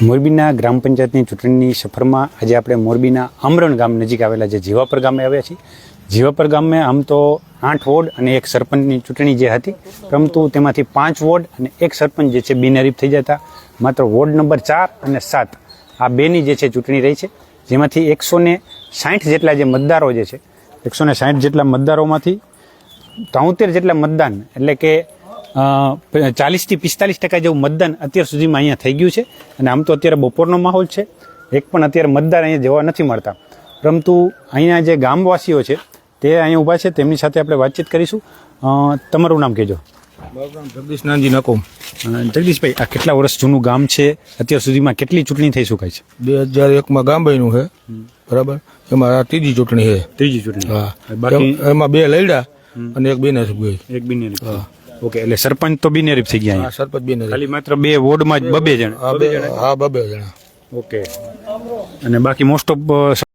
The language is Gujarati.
મોરબીના ગ્રામ પંચાયતની ચૂંટણીની સફરમાં આજે આપણે મોરબીના આમરણ ગામ નજીક આવેલા જે જીવાપર ગામે આવ્યા છીએ. જીવાપર ગામે આમ તો આઠ વોર્ડ અને એક સરપંચની ચૂંટણી જે હતી, પરંતુ તેમાંથી પાંચ વોર્ડ અને એક સરપંચ જે છે બિનહરીફ થઈ જતા. માત્ર વોર્ડ નંબર ચાર અને સાત આ બેની જે છે ચૂંટણી રહી છે, જેમાંથી એકસો ને સાઠ જેટલા જે મતદારો જે છે, એકસો ને સાઠ જેટલા મતદારોમાંથી ત્રોતેર જેટલા મતદાન એટલે કે ચાલીસથી પિસ્તાલીસ ટકા જેવું મતદાન અત્યાર સુધીમાં અહીંયા થઈ ગયું છે. અને આમ તો અત્યારે બપોરનો માહોલ છે. એક પણ અત્યારે મતદાર અહીંયા જોવા નથી મળતા. પરંતુ અહીંયા જે ગામવાસીઓ છે તે અહીંયા ઊભા છે. તેમની સાથે આપણે વાતચીત કરીશું. તમારું નામ કહેજો. મારું નામ જગદીશ નાનજી નકોમ. અ, જગદીશભાઈ આ કેટલા વર્ષ જૂનું ગામ છે? અત્યાર સુધીમાં કેટલી ચૂંટણી થઈ શકાય છે? બે હજાર એકમાં ગામ બન્યું છે. બરાબર? એમાં આ ત્રીજી ચૂંટણી છે. ત્રીજી ચૂંટણી. હા. એમાં બે લડ્યા અને એક બેને એક બેને બિનહરીફ ઓકે એટલે સરપંચ તો બિનહરીફ થઈ ગયા સરપંચ બેને ખાલી માત્ર બે વોર્ડમાં જ બબે જણ? હા બબે જણા. ઓકે. અને બાકી મોસ્ટ ઓફ